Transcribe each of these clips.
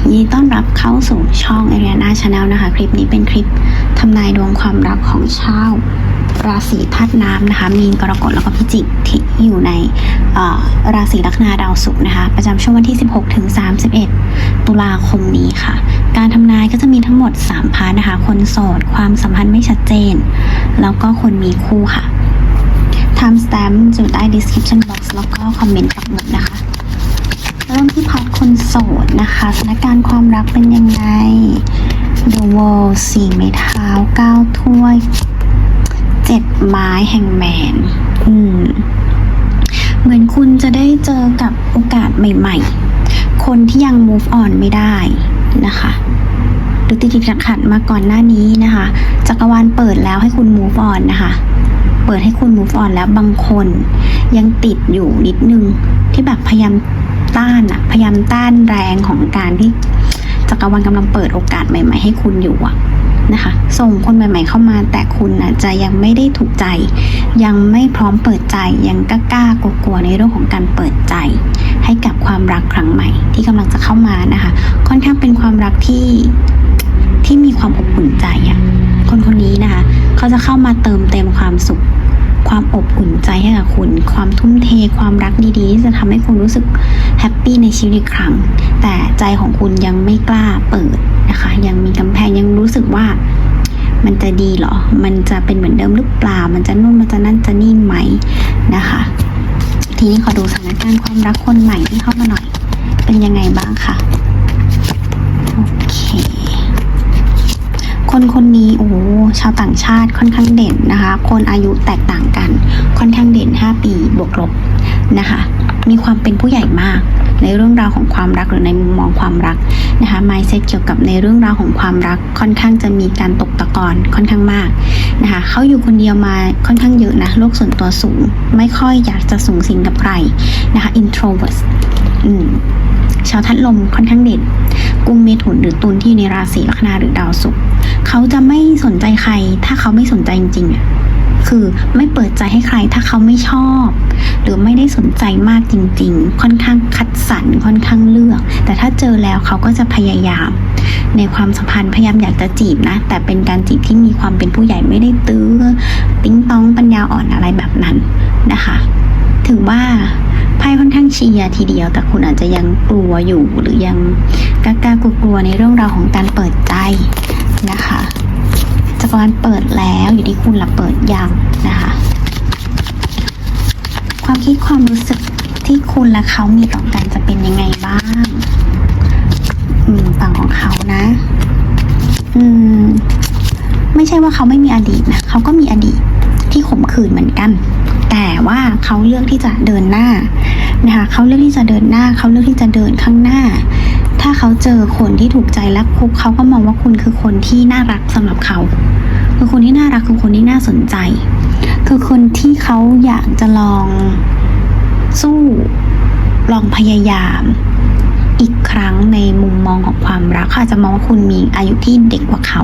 ยินดีต้อนรับเข้าสู่ช่อง a r i a n a Channel นะคะ คลิปนี้เป็นคลิปทำนายดวงความรักของชาวราศีธาตุน้ำนะคะ มีนกรกฎแล้วก็พิจิกที่อยู่ในราศีลัคนาดาวศุกร์นะคะ ประจำช่วงวันที่ 16 ถึง 31 ตุลาคมนี้ค่ะ การทำนายก็จะมีทั้งหมด 3พาร์ทนะคะ คนโสด ความสัมพันธ์ไม่ชัดเจน แล้วก็คนมีคู่ค่ะ time stamp อยู่ใต้ description box แล้วก็คอมเมนต์ปักหมุดนะคะ ริ่มที่พาร์ทคนโสดนะคะสถานการณ์ความรักเป็นยังไง The World สี่ไม้เท้าเก้าถ้วยเจ็ดไม้แห่งแมน อืม เหมือนคุณจะได้เจอกับโอกาสใหม่ ๆ คนที่ยัง move on ไม่ได้นะคะหรือติดติดขัดขัดมาก่อนหน้านี้นะคะ จักรวาลเปิดแล้วให้คุณ move on นะคะเปิดให้คุณ move on แล้วบางคนยังติดอยู่นิดนึงที่แบบพยายาม ต้านอะพยายามต้านแรงของการที่จักรวาลกำลังเปิดโอกาสใหม่ ๆ ให้คุณอยู่อะนะคะ ส่งคนใหม่ ๆ เข้ามาแต่คุณอาจจะยังไม่ได้ถูกใจ ยังไม่พร้อมเปิดใจยังกล้าๆกลัวๆในเรื่องของการเปิดใจ ให้กับความรักครั้งใหม่ ที่กำลังจะเข้ามานะคะ ค่อนข้างเป็นความรักที่ที่มีความอบอุ่นใจอะคนคนนี้นะคะ เขาจะเข้ามาเติมเต็มความสุข ความอบอุ่นใจให้กับคุณ ความทุ่มเทความรักดีๆที่จะทำให้คุณรู้สึกแฮปปี้ในชีวิตอีกครั้ง แต่ใจของคุณยังไม่กล้าเปิดนะคะ ยังมีกำแพงยังรู้สึกว่ามันจะดีหรอ มันจะเป็นเหมือนเดิมหรือเปล่า มันจะนู่นมันจะนั่นจะนี่ไหมนะคะ ทีนี้ขอดูสถานการณ์ความรักคนใหม่ที่เข้ามาหน่อย เป็นยังไงบ้างค่ะ โอเค คนคนนี้โอ้โหชาวต่างชาติค่อนข้างเด่นนะคะ คนอายุแตกต่างกัน ค่อนข้างเด่น 5 ปีบวกลบนะคะ มีความเป็นผู้ใหญ่มาก ในเรื่องราวของความรักหรือในมุมมองความรักนะคะ mindset เกี่ยวกับในเรื่องราวของความรักค่อนข้างจะมีการตกตะกอนค่อนข้างมากนะคะเขาอยู่คนเดียวมาค่อนข้างเยอะนะโลกส่วนตัวสูง ไม่ค่อยอยากจะสูงสิงกับใครนะคะ introvert อืม ชาวทัดลมค่อนข้างเด่นกุมเมถุนหรือตุลที่อยู่ในราศีลัคนาหรือดาวศุกร์เขาจะไม่สนใจใคร ถ้าเขาไม่สนใจจริงๆอะคือไม่เปิดใจให้ใครถ้าเขาไม่ชอบ หรือไม่ได้สนใจมากจริง ๆ ค่อนข้างคัดสรรค่อนข้างเลือก แต่ถ้าเจอแล้วเขาก็จะพยายาม ในความสัมพันธ์พยายามอยากจะจีบนะ แต่เป็นการจีบที่มีความเป็นผู้ใหญ่ไม่ได้ตื้อ ติ้งต้องปัญญาอ่อนอะไรแบบนั้นนะคะ ถือว่า ไพ่ค่อนข้างเชียร์ทีเดียว แต่คุณอาจจะยังกลัวอยู่หรือยังกล้ากลัวในเรื่องราวของการเปิดใจนะคะจักรวาลเปิดแล้วอยู่ที่คุณละเปิดยังนะคะ ความคิดความรู้สึกที่คุณและเขามีต่อกันจะเป็นยังไงบ้างอืมฝั่งของเขานะ อืม ไม่ใช่ว่าเขาไม่มีอดีตนะเขาก็มีอดีตที่ขมขื่นเหมือนกัน แต่ว่าเขาเลือกที่จะเดินหน้านะคะเขาเลือกที่จะเดินหน้าเขาเลือกที่จะเดินข้างหน้า ถ้าเขาเจอคนที่ถูกใจและคุกเขาก็มองว่าคุณคือคนที่น่ารักสำหรับเขา คือคนที่น่ารักคือคนที่น่าสนใจ คือคนที่เขาอยากจะลองสู้ลองพยายามอีกครั้งในมุมมองของความรักเขาจจะมองว่าคุณมีอายุที่เด็กกว่าเขา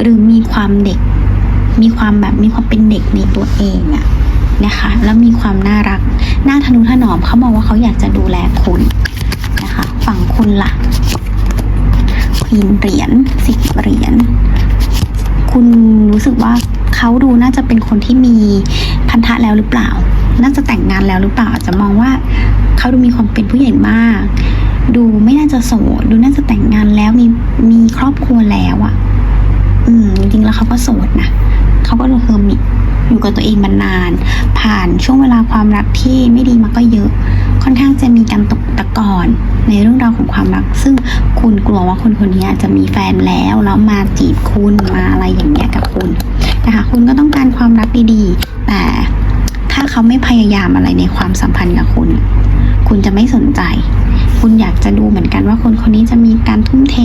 หรือมีความเด็ก มีความแบบมีความเป็นเด็กในตัวเองอะ นะคะ แล้วมีความน่ารักน่าทนุถนอมเขามองว่าเขาอยากจะดูแลคุณนะคะ ฝั่งคุณล่ะควีนเหรียญสิบเหรียญคุณรู้สึกว่าเขาดูน่าจะเป็นคนที่มีพันธะแล้วหรือเปล่า น่าจะแต่งงานแล้วหรือเปล่าอาจจะมองว่าเขาดูมีความเป็นผู้ใหญ่มาก ดูไม่น่าจะโสดดูน่าจะแต่งงานแล้วมีมีครอบครัวแล้วอะ่ะ อืมจริงๆแล้วเขาก็โสดนะเขาก็เฮอร์มิต อยู่กับตัวเองมานาน ผ่านช่วงเวลาความรักที่ไม่ดีมาก็เยอะ ค่อนข้างจะมีการตกตะกอนในเรื่องราวของความรัก ซึ่งคุณกลัวว่าคนคนนี้อาจจะมีแฟนแล้วแล้วมาจีบคุณมาอะไรอย่างเงี้ยกับคุณนะคะคุณก็ต้องการความรักดีๆ แต่ถ้าเขาไม่พยายามอะไรในความสัมพันธ์กับคุณ คุณจะไม่สนใจ คุณอยากจะดูเหมือนกันว่าคนคนนี้จะมีการทุ่มเท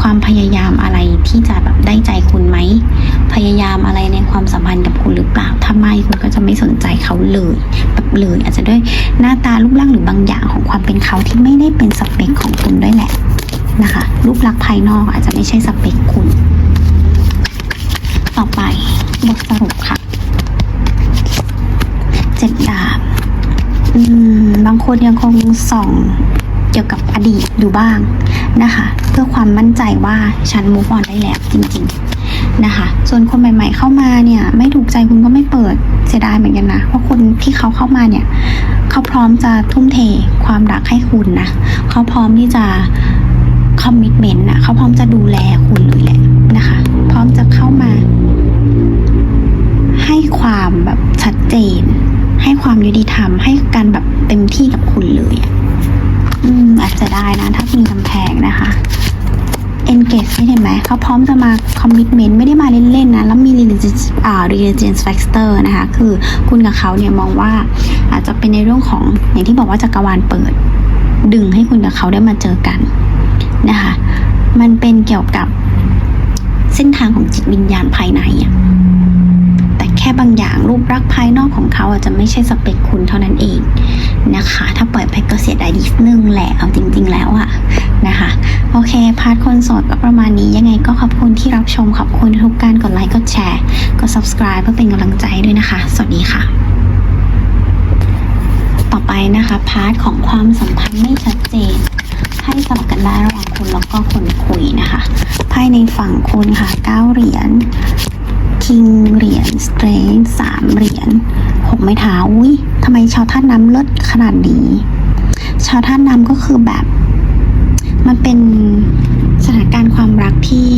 ความพยายามอะไรที่จะแบบได้ใจคุณไหม พยายามอะไรในความสัมพันธ์กับคุณหรือเปล่าถ้าไม่คุณก็จะไม่สนใจเขาเลยแบบเลยอาจจะด้วยหน้าตารูปร่างหรือบางอย่างของความเป็นเขาที่ไม่ได้เป็นสเปคของคุณด้วยแหละนะคะ รูปลักษณ์ภายนอกอาจจะไม่ใช่สเปคคุณ ต่อไปบทสรุปค่ะเจ็ดดาบอืมบางคนยังคงส่อง กี่ยวกับอดีตอยู่บ้างนะคะ เพื่อความมั่นใจว่าฉัน move on ได้แล้วจริงๆนะคะ ส่วนคนใหม่ๆเข้ามาเนี่ยไม่ถูกใจคุณก็ไม่เปิดเสียดายเหมือนกันนะ เพราะคนที่เขาเข้ามาเนี่ยเขาพร้อมจะทุ่มเทความรักให้คุณนะเขาพร้อมที่จะคอมมิชเมนต์นะเขาพร้อมจะดูแลคุณเลยแหละนะคะ พร้อมจะเข้ามา ให้ความแบบชัดเจน ให้ความยุติธรรม ให้การแบบเต็มที่กับคุณเลยอะ อืม อาจจะได้นะ ถ้ามีกำแพงนะคะ engage เห็นไหมเขาพร้อมจะมา commitment ไม่ได้มาเล่นๆนะ แล้วมี religious อ่า religious factor นะคะ คือคุณกับเขาเนี่ยมองว่าอาจจะเป็นในเรื่องของอย่างที่บอกว่าจักรวาลเปิด ดึงให้คุณกับเขาได้มาเจอกันนะคะ มันเป็นเกี่ยวกับเส้นทางของจิตวิญญาณภายในอะ แค่บางอย่างรูปลักษ์ภายนอกของเขาอาจจะไม่ใช่สเปคคุณเท่านั้นเองนะคะ ถ้าปล่อยไปก็เสียดายนิดนึงแหละเอาจริง ๆ แล้วอะนะคะ โอเค พาร์ทคนโสดก็ประมาณนี้ยังไงก็ขอบคุณที่รับชมขอบคุณทุกการกดไลค์กดแชร์กด subscribe เพื่อเป็นกำลังใจด้วยนะคะ สวัสดีค่ะ ต่อไปนะคะพาร์ทของความสัมพันธ์ไม่ชัดเจนให้สลับกันได้ระหว่างคุณแล้วก็คนคุยนะคะภายในฝั่งคุณค่ะเก้าเหรียญ คิงเหรียญสเตรนสามเหรียญหกไม้เท้าอุ้ยทำไมชาวท่าตุน้ำเลิศขนาดนี้ ชาวท่าตุน้ำก็คือแบบ มันเป็นสถานการณ์ความรักที่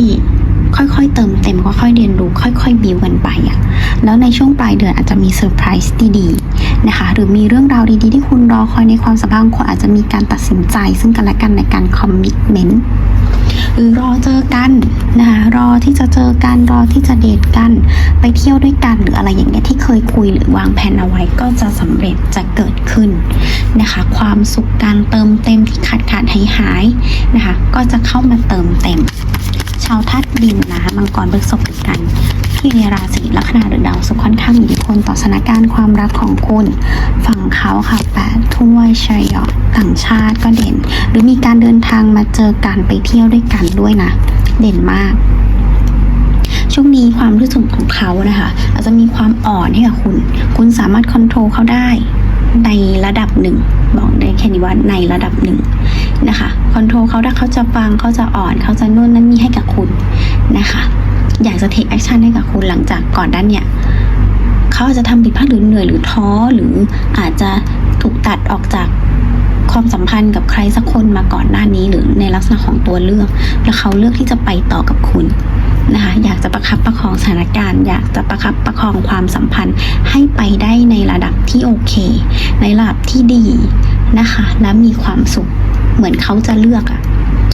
ค่อยๆ เติมเต็มค่อยๆเรียนรู้ ค่อยๆ บิวกันไปอะแล้วในช่วงปลายเดือนอาจจะมีเซอร์ไพรส์ดีๆนะคะ หรือมีเรื่องราวดีๆ ที่คุณรอคอยในความสัมพันธ์คุณอาจจะมีการตัดสินใจ ซึ่งกันและกันในการคอมมิชเมนต์ หรือรอเจอกันนะคะรอที่จะเจอกันรอที่จะเดทกัน ไปเที่ยวด้วยกันหรืออะไรอย่างเงี้ยที่เคยคุยหรือวางแผนเอาไว้ก็จะสำเร็จจะเกิดขึ้นนะคะ ความสุขการเติมเต็มที่ขาดขาดหายหายนะคะก็จะเข้ามาเติมเต็ม ชาวธาตุดินนะมังกรพฤษภกันที่ในราศีลัคนาหรือดาวศุกร์ค่อนข้างมี ต่อสถานการณ์ความรักของคุณ ฝั่งเขาค่ะแปดถ้วยชัยอต่างชาติก็เด่น หรือมีการเดินทางมาเจอกันไปเที่ยวด้วยกันด้วยนะ เด่นมากช่วงนี้ความรู้สึกของเขานะคะอาจจะมีความอ่อนให้กับคุณ คุณสามารถคอนโทรลเขาได้ในระดับหนึ่งบอกได้แค่นี้ว่าในระดับหนึ่งนะคะคอนโทรลเขาถ้าเขาจะฟังเขาจะอ่อนเขาจะนู่นนั่นนี่ให้กับคุณนะคะ อยากจะเทคแอคชั่นให้กับคุณหลังจากก่อนด้านเนี่ย เขาอาจจะทำผิดพลาดหรือเหนื่อยหรือท้อหรืออาจจะถูกตัดออกจากความสัมพันธ์กับใครสักคนมาก่อนหน้านี้ หรือในลักษณะของตัวเลือก แล้วเขาเลือกที่จะไปต่อกับคุณนะคะอยากจะประคับประคองสถานการณ์ อยากจะประคับประคองความสัมพันธ์ให้ไปได้ในระดับที่โอเค ในระดับที่ดีนะคะ และมีความสุข เหมือนเขาจะเลือกอะ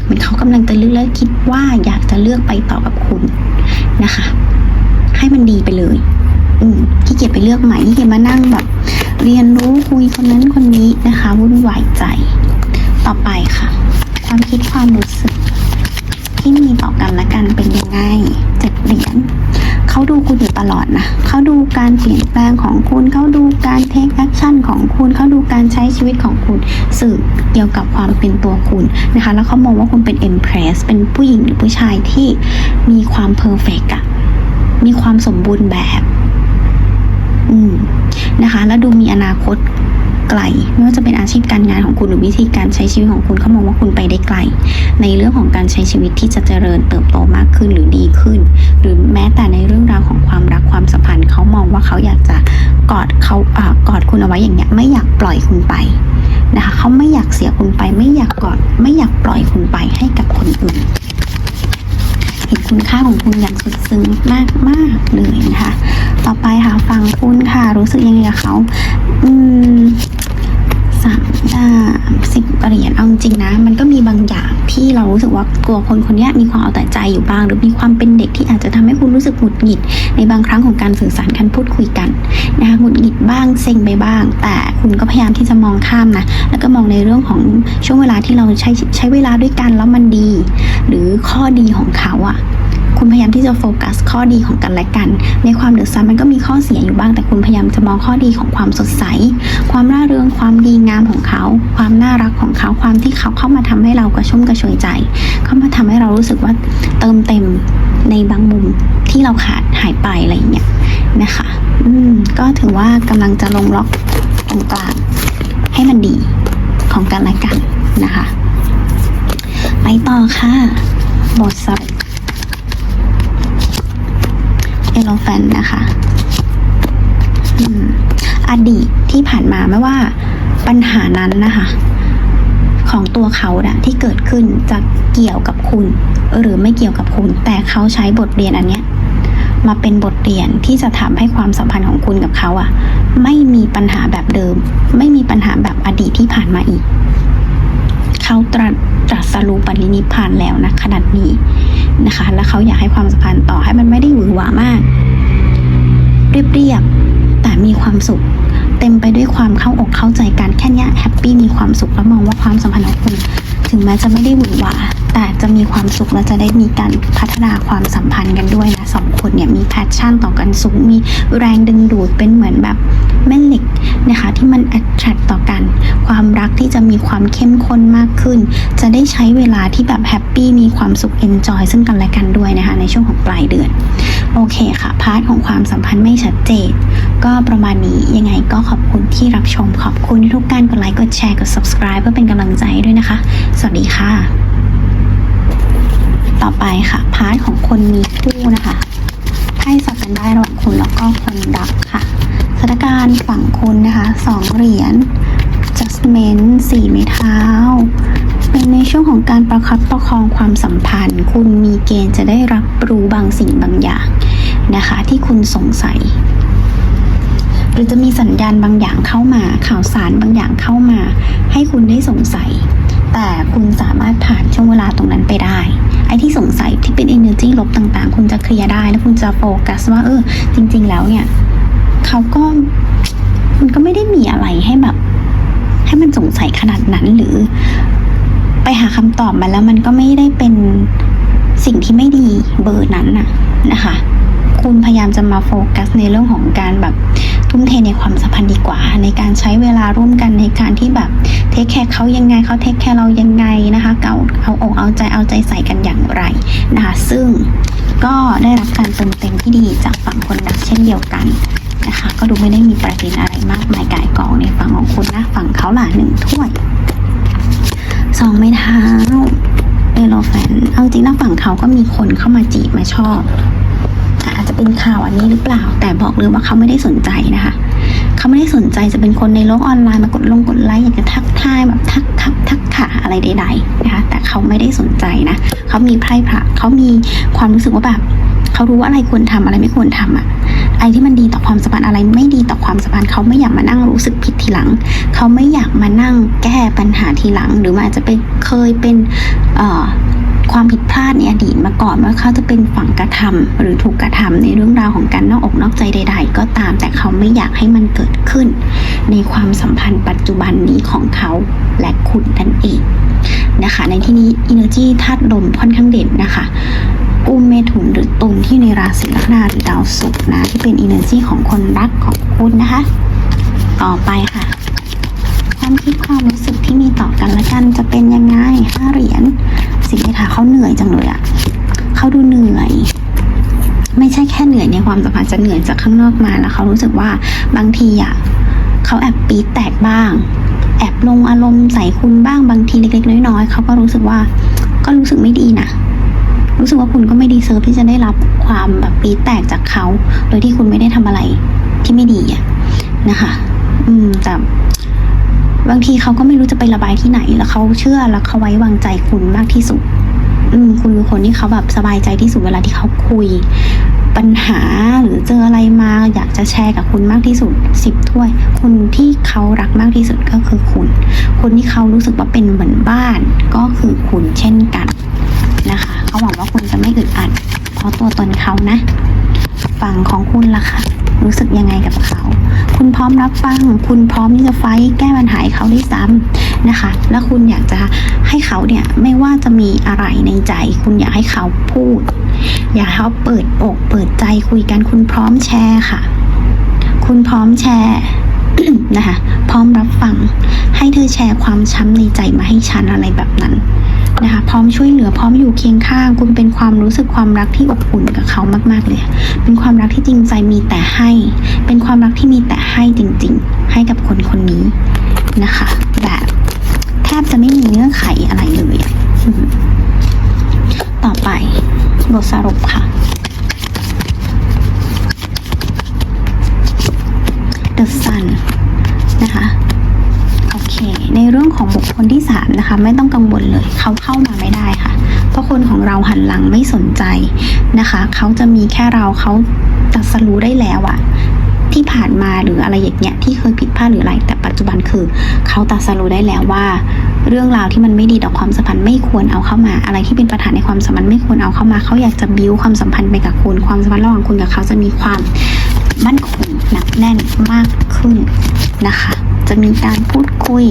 เหมือนเขากำลังจะเลือกและคิดว่าอยากจะเลือกไปต่อกับคุณนะคะ ให้มันดีไปเลย อืมขี้เกียจไปเลือกใหม่ขี้เกียจมานั่งแบบ เรียนรู้คุยคนนั้นคนนี้นะคะวุ่นวายใจ ต่อไปค่ะ ความคิดความรู้สึก ที่มีต่อกันและกันเป็นยังไงเจ็ดเหรียญเขาดูคุณอยู่ตลอดนะเขาดูการเปลี่ยนแปลงของคุณเขาดูการเทคแอคชั่นของคุณเขาดูการใช้ชีวิตของคุณสื่อเกี่ยวกับความเป็นตัวคุณนะคะ แล้วเขามองว่าคุณเป็นเอ็มเพรสเป็นผู้หญิงหรือผู้ชายที่มีความเพอร์เฟกอะมีความสมบูรณ์แบบ อืมนะคะ แล้วดูมีอนาคตไกลไม่ว่าจะเป็นอาชีพการงานของคุณหรือวิธีการใช้ชีวิตของคุณเขามองว่าคุณไปได้ไกล ในเรื่องของการใช้ชีวิตที่จะเจริญเติบโตมากขึ้นหรือดีขึ้น หรือแม้แต่ในเรื่องราวของความรักความสัมพันธ์เขามองว่าเขาอยากจะกอดเขาอ่ากอดคุณเอาไว้อย่างเงี้ยไม่อยากปล่อยคุณไปนะคะเขาไม่อยากเสียคุณไป ไม่อยากกอดไม่อยากปล่อยคุณไปให้กับคนอื่น เห็นคุณค่าของคุณอย่างสุดซึ้งมากมากเลยนะคะ ต่อไปค่ะฟังคุณค่ะ รู้สึกยังไงกับเขา อืม สามอ่าสิบเหรียญเอาจริงนะ มันก็มีบางอย่างที่เรารู้สึกว่าตัวคนคนนี้มีความเอาแต่ใจอยู่บ้าง หรือมีความเป็นเด็กที่อาจจะทำให้คุณรู้สึกหงุดหงิด ในบางครั้งของการสื่อสารการพูดคุยกันนะคะหงุดหงิดบ้างเซ็งไปบ้าง แต่คุณก็พยายามที่จะมองข้ามนะแล้วก็มองในเรื่องของช่วงเวลาที่เราใช้ใช้เวลาด้วยกันแล้วมันดี หรือข้อดีของเขาอะ คุณพยายามที่จะโฟกัสข้อดีของกันและกัน ในความเดือดร้อนมันก็มีข้อเสียอยู่บ้าง แต่คุณพยายามจะมองข้อดีของความสดใส ความร่าเริงความดีงามของเขา ความน่ารักของเขาความที่เขาเข้ามาทำให้เรากระชุ่มกระชวยใจ เข้ามาทำให้เรารู้สึกว่าเติมเต็มในบางมุมที่เราขาดหายไปอะไรอย่างเงี้ยนะคะอืมก็ถือว่ากำลังจะลงล็อกตรงกลางให้มันดีของกันและกันนะคะ ไปต่อค่ะบทสรุป เอโลแฟนนะคะอืมอดีตที่ผ่านมาไม่ว่าปัญหานั้นนะคะ ของตัวเขาอะที่เกิดขึ้นจะเกี่ยวกับคุณ หรือไม่เกี่ยวกับคุณ แต่เขาใช้บทเรียนอันเนี้ยมาเป็นบทเรียนที่จะทำให้ความสัมพันธ์ของคุณกับเขาอะไม่มีปัญหาแบบเดิม ไม่มีปัญหาแบบอดีตที่ผ่านมาอีก เขาตรัส ตรัสรู้ปรินิพานแล้วนะขนาดนี้นะคะ แล้วเขาอยากให้ความสัมพันธ์ต่อให้มันไม่ได้หวือหวามาก เรียบๆแต่มีความสุข เต็มไปด้วยความเข้าอกเข้าใจกันแค่เนี้ยแฮปปี้มีความสุขแล้วมองว่าความสัมพันธ์ของคุณถึงแม้จะไม่ได้หวือหวา แต่จะมีความสุขและจะได้มีการพัฒนาความสัมพันธ์กันด้วยนะสองคนเนี่ยมีแพชชั่นต่อกันสูง มีแรงดึงดูดเป็นเหมือนแบบแม่เหล็กนะคะที่มัน attract ต่อกัน ความรักที่จะมีความเข้มข้นมากขึ้น จะได้ใช้เวลาที่แบบแฮปปี้มีความสุข enjoy ซึ่งกันและกันด้วยนะคะในช่วงของปลายเดือน โอเคค่ะ พาร์ทของความสัมพันธ์ไม่ชัดเจน ก็ประมาณนี้ยังไงก็ขอบคุณที่รับชมขอบคุณทุกการกดไลค์กดแชร์กด subscribe เพื่อเป็นกำลังใจด้วยนะคะ สวัสดีค่ะ ต่อไปค่ะพาร์ทของคนมีคู่นะคะให้สับกันได้ระหว่างคุณแล้วก็คนรักค่ะสถานการณ์ฝั่งคุณนะคะสองเหรียญ Justment สี่ไม้เท้า เป็นในช่วงของการประคับประคองความสัมพันธ์ คุณมีเกณฑ์จะได้รับรู้บางสิ่งบางอย่างนะคะ ที่คุณสงสัย หรือจะมีสัญญาณบางอย่างเข้ามา ข่าวสารบางอย่างเข้ามา ให้คุณได้สงสัย แต่คุณสามารถผ่านช่วงเวลาตรงนั้นไปได้ ไอ้ที่สงสัยที่เป็น energy ลบต่างๆ คุณจะเคลียร์ได้แล้วคุณจะโฟกัสว่าเออ จริง ๆ แล้วเนี่ยเขาก็มันก็ไม่ได้มีอะไรให้แบบ ให้มันสงสัยขนาดนั้นหรือ ไปหาคำตอบมาแล้วมันก็ไม่ได้เป็นสิ่งที่ไม่ดีเบอร์นั้นน่ะนะคะ คุณพยายามจะมาโฟกัสในเรื่องของการแบบ ทุ่มเทในความสัมพันธ์ดีกว่า ในการใช้เวลาร่วมกันในการที่แบบเทคแคร์เขายังไงเขาเทคแคร์เรายังไงนะคะเกาเอาอกเอาใจเอาใจใส่กันอย่างไรนะคะซึ่งก็ได้รับการเติมเต็มที่ดีจากฝั่งคนรักเช่นเดียวกันนะคะก็ดูไม่ได้มีประเด็นอะไรมากมายก่ายกองในฝั่งของคุณนะฝั่งเขาหล่ะหนึ่งถ้วยสองไม้เท้าเอโลแฟนเอาจริงนะฝั่งเขาก็มีคนเข้ามาจีบมาชอบ อะอาจจะเป็นข่าวอันนี้หรือเปล่า แต่บอกเลยว่าเขาไม่ได้สนใจนะคะ เขาไม่ได้สนใจจะเป็นคนในโลกออนไลน์มากดลงกดไลค์อยากจะทักทายแบบทักทักทักขาอะไรใดๆนะคะ แต่เขาไม่ได้สนใจนะเขามีไพร่พระเขามีความรู้สึกว่าแบบเขารู้ว่าอะไรควรทำอะไรไม่ควรทำอะไอ้ที่มันดีต่อความสัมพันธ์อะไรไม่ดีต่อความสัมพันธ์เขาไม่อยากมานั่งรู้สึกผิดทีหลัง เขาไม่อยากมานั่งแก้ปัญหาทีหลัง หรืออาจจะเป็นเคยเป็นเอ่อ ความผิดพลาดในอดีตมาก่อนว่าเขาจะเป็นฝั่งกระทำหรือถูกกระทำในเรื่องราวของการนอกอกนอกใจใด ๆ ก็ตามแต่เขาไม่อยากให้มันเกิดขึ้น ในความสัมพันธ์ปัจจุบันนี้ของเขาและคุณนั่นเองนะคะ ในที่นี้ energy ธาตุลมค่อนข้างเด่นนะคะกุมเมถุนหรือตุลที่ในราศีลัคนาหรือดาวศุกร์นะที่เป็น energy ของคนรักของคุณนะคะ ต่อไปค่ะ ความคิดความรู้สึกที่มีต่อกันและกันจะเป็นยังไงห้าเหรียญ สิ่งที่ค่ะเขาเหนื่อยจังเลยอะเขาดูเหนื่อย ไม่ใช่แค่เหนื่อยในความสัมพันธ์จะเหนื่อยจากข้างนอกมาแล้วเขารู้สึกว่าบางทีอะเขาแอบปีแตกบ้าง แอบลงอารมณ์ใส่คุณบ้างบางทีเล็กๆน้อยๆเขาก็รู้สึกว่าก็รู้สึกไม่ดีนะรู้สึกว่าคุณก็ไม่ดีเซิร์ฟที่จะได้รับความแบบปีแตกจากเขา โดยที่คุณไม่ได้ทำอะไรที่ไม่ดีอะนะคะ อืมแต่ บางทีเขาก็ไม่รู้จะไประบายที่ไหน แล้วเขาเชื่อแล้วเขาไว้วางใจคุณมากที่สุด อืมคุณคือคนที่เขาแบบสบายใจที่สุดเวลาที่เขาคุย ปัญหาหรือเจออะไรมา อยากจะแชร์กับคุณมากที่สุดสิบถ้วย คนที่เขารักมากที่สุดก็คือคุณ คนที่เขารู้สึกว่าเป็นเหมือนบ้าน ก็คือคุณเช่นกันนะคะเขาหวังว่าคุณจะไม่อึดอัด เพราะตัวตนเขานะ ฝั่งของคุณล่ะค่ะ รู้สึกยังไงกับเขา คุณพร้อมรับฟัง คุณพร้อมที่จะไฟแก้ปัญหาให้เขาได้ซ้ำนะคะ แล้วคุณอยากจะให้เขาเนี่ยไม่ว่าจะมีอะไรในใจ คุณอยากให้เขาพูด อยากให้เขาเปิดอกเปิดใจคุยกัน คุณพร้อมแชร์ค่ะ คุณพร้อมแชร์นะคะ พร้อมรับฟัง ให้เธอแชร์ความช้ำในใจมาให้ฉันอะไรแบบนั้น นะคะ พร้อมช่วยเหลือพร้อมอยู่เคียงข้าง คุณเป็นความรู้สึกความรักที่อบอุ่นกับเขามาก ๆ เลย เป็นความรักที่จริงใจมีแต่ให้ เป็นความรักที่มีแต่ให้จริง ๆ ให้กับคนคนนี้นะคะ แบบแทบจะไม่มีเงื่อนไขอะไรเลยอะอืม ต่อไป บทสรุปค่ะ The Sun นะคะ โอเค ในเรื่องของบุคคลที่สามนะคะ ไม่ต้องกังวล เขาเข้ามาไม่ได้ค่ะ เพราะคนของเราหันหลังไม่สนใจนะคะ เขาจะมีแค่เราเขาตัดสรู้ได้แล้วอะที่ผ่านมาหรืออะไรอย่างเงี้ยที่เคยผิดพลาดหรืออะไร แต่ปัจจุบันคือเขาตัดสรู้ได้แล้วว่า เรื่องราวที่มันไม่ดีต่อความสัมพันธ์ไม่ควรเอาเข้ามา อะไรที่เป็นปัญหาในความสัมพันธ์ไม่ควรเอาเข้ามา เขาอยากจะบิ้วความสัมพันธ์ไปกับคุณความสัมพันธ์ระหว่างคุณกับเขาจะมีความมั่นคงหนักแน่นมากขึ้นนะคะ จะมีการพูดคุย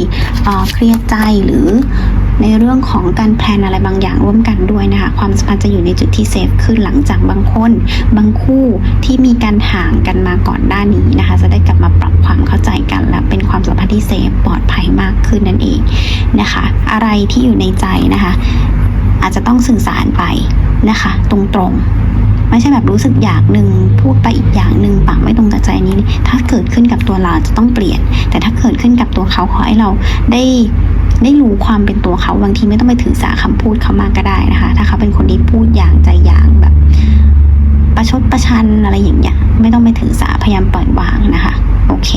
เเคลียร์ใจหรือ ในเรื่องของการแพลนอะไรบางอย่างร่วมกันด้วยนะคะ ความสัมพันธ์จะอยู่ในจุดที่เซฟขึ้นหลังจากบางคนบางคู่ที่มีการห่างกันมาก่อนด้านนี้นะคะ จะได้กลับมาปรับความเข้าใจกัน และเป็นความสัมพันธ์ที่เซฟปลอดภัยมากขึ้นนั่นเองนะคะ อะไรที่อยู่ในใจนะคะ อาจจะต้องสื่อสารไปนะคะ ตรงๆ ไม่ใช่แบบรู้สึกอย่างหนึ่งพูดไปอีกอย่างหนึ่งปากไม่ตรงกับใจนี้ ถ้าเกิดขึ้นกับตัวเราจะต้องเปลี่ยน แต่ถ้าเกิดขึ้นกับตัวเขาขอให้เราได้ ได้รู้ความเป็นตัวเขาบางทีไม่ต้องไปถือสาคำพูดเขามากก็ได้นะคะ ถ้าเขาเป็นคนที่พูดอย่างใจอย่างแบบ ประชดประชันอะไรอย่างเงี้ยไม่ต้องไปถือสาพยายามปล่อยวางนะคะ โอเค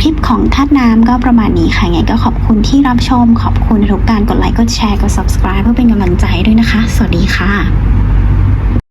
คลิปของธาตุน้ำก็ประมาณนี้ค่ะไงก็ขอบคุณที่รับชม ขอบคุณทุกการกดไลค์ กดแชร์ กด subscribe เพื่อเป็นกำลังใจด้วยนะคะ สวัสดีค่ะ